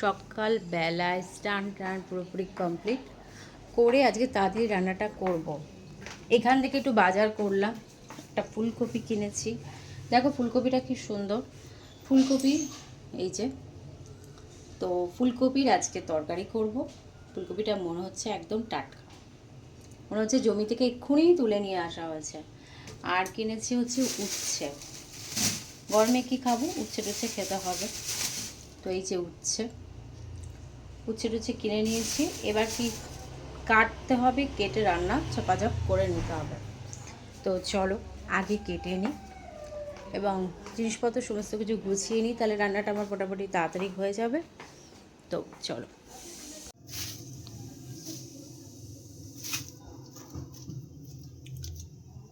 সকাল বেলায় স্টান টান পুরোপুরি কমপ্লিট করে আজকে তাড়াতাড়ি রান্নাটা করব। এখান থেকে একটু বাজার করলাম। একটা ফুলকপি কিনেছি। দেখো ফুলকপিটা কি সুন্দর। ফুলকপি, এই যে, তো ফুলকপির আজকে তরকারি করব। ফুলকপিটা মনে হচ্ছে একদম টাটকা। মনে হচ্ছে জমি থেকে এক্ষুনি তুলে নিয়ে আসা হয়েছে। আর কিনেছি হচ্ছে উচ্ছে। গরমে কি খাব? উচ্ছে টুচ্ছে খেতে হবে। তো এই যে উচ্ছে উচ্ছে টুচ্ছে কিনে নিয়েছি। এবার কি কাটতে হবে, কেটে রান্না চাপাচাপ করে নিতে হবে। তো চলো, আগে কেটে নিই এবং জিনিসপত্র সমস্ত কিছু গুছিয়ে নিই তাহলে রান্নাটা আমার মোটামুটি তাড়াতাড়ি হয়ে যাবে। তো চলো।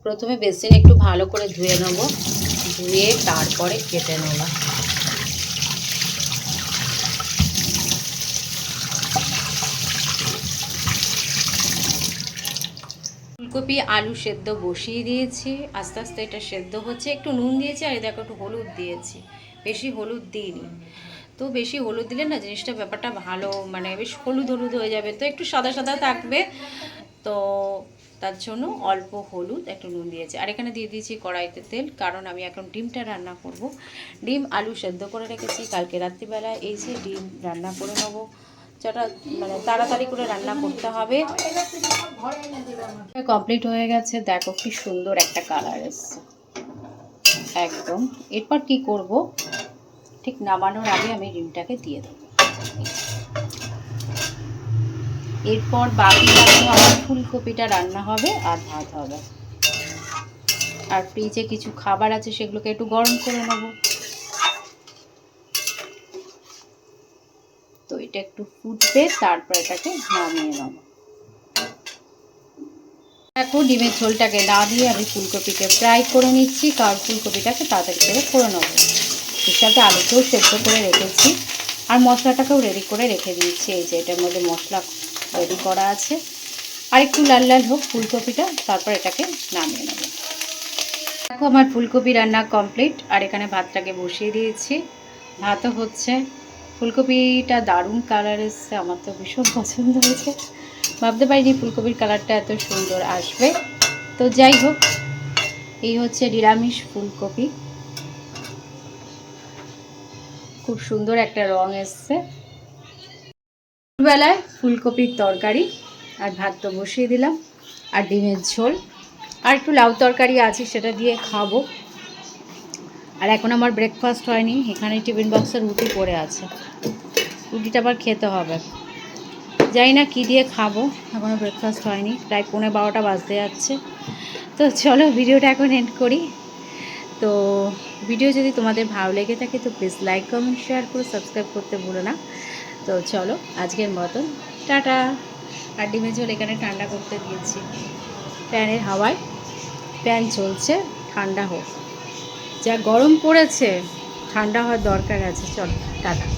প্রথমে বেসিন একটু ভালো করে ধুয়ে নেব, ধুয়ে তারপরে কেটে নেব। ফুলকপি, আলু সেদ্ধ বসিয়ে দিয়েছি। আস্তে আস্তে এটা সেদ্ধ হচ্ছে। একটু নুন দিয়েছি আর দেখো একটু হলুদ দিয়েছি। বেশি হলুদ দিইনি। তো বেশি হলুদ দিলে না জিনিসটা ব্যাপারটা ভালো মানে বেশ হলুদ হলুদ হয়ে যাবে। তো একটু সাদা সাদা থাকবে। তো তার জন্য অল্প হলুদ, একটু নুন দিয়েছি। আর এখানে দিয়ে দিয়েছি কড়াইতে তেল, কারণ আমি এখন ডিমটা রান্না করব। ডিম আলু সেদ্ধ করে রেখেছি। কালকে রাত্রিবেলা এই যে ডিম রান্না করে নেব। যেটা মানে তাড়াতাড়ি করে রান্না করতে হবে। কমপ্লিট হয়ে গেছে। দেখো কি সুন্দর একটা কালার এসছে। একদম। এরপর কি করব? ঠিক নামানোর আগে আমি ডিমটাকে দিয়ে দেবো। এরপর বাকি আমার ফুলকপিটা রান্না হবে আর ভাত হবে। আর ফ্রিজে কিছু খাবার আছে সেগুলোকে একটু গরম করে নেব। এটা একটু ফুটবে, তারপর এটাকে নামিয়ে নেব। দেখো, ডিমের ঝোলটাকে না দিয়ে আমি ফুলকপিকে ফ্রাই করে নিচ্ছি, কারণ ফুলকপিটাকে তাড়াতাড়ি করে করে নেব। এর সাথে আলুকেও সেদ্ধ করে রেখেছি, আর মশলাটাকেও রেডি করে রেখে দিয়েছি। এই যে, এটার মধ্যে মশলা রেডি করা আছে। আর একটু লাল লাল হোক ফুলকপিটা, তারপর এটাকে নামিয়ে নেব। দেখো, আমার ফুলকপি রান্না কমপ্লিট আর এখানে ভাতটাকে বসিয়ে দিয়েছি। ভাতও হচ্ছে ফুলকপিটা দারুণ কালার এসছে, আমার তো ভীষণ পছন্দ হয়েছে। ভাবতে পারিনি ফুলকপির কালারটা এত সুন্দর আসবে। তো যাই হোক, এই হচ্ছে নিরামিষ ফুলকপি। খুব সুন্দর একটা রং এসছে। বেলায় ফুলকপির তরকারি, আর ভাত তো বসিয়ে দিলাম। আর ডিমের ঝোল, আর একটু লাউ তরকারি আছে, সেটা দিয়ে খাব। আর এখন আমার ব্রেকফাস্ট হয়নি, এখানে টিফিন বক্সের রুটি পড়ে আছে। রুটিটা আবার খেতে হবে। জানি না কী দিয়ে খাব এখনও ব্রেকফাস্ট হয়নি, প্রায় পৌনে বারোটা বাজতে যাচ্ছে। তো চলো ভিডিওটা এখন এন্ড করি। তো ভিডিও যদি তোমাদের ভালো লেগে থাকে তো প্লিজ লাইক কমেন্ট শেয়ার করে সাবস্ক্রাইব করতে ভুলো না। তো চলো আজকের মতন, টাটা। আর ডিমের ঝোল এখানে ঠান্ডা করতে দিয়েছি। ফ্যানের হাওয়ায়, ফ্যান চলছে, ঠান্ডা হোক। যা গরম পড়েছে ঠান্ডা হওয়ার দরকার আছে। চল টাটা।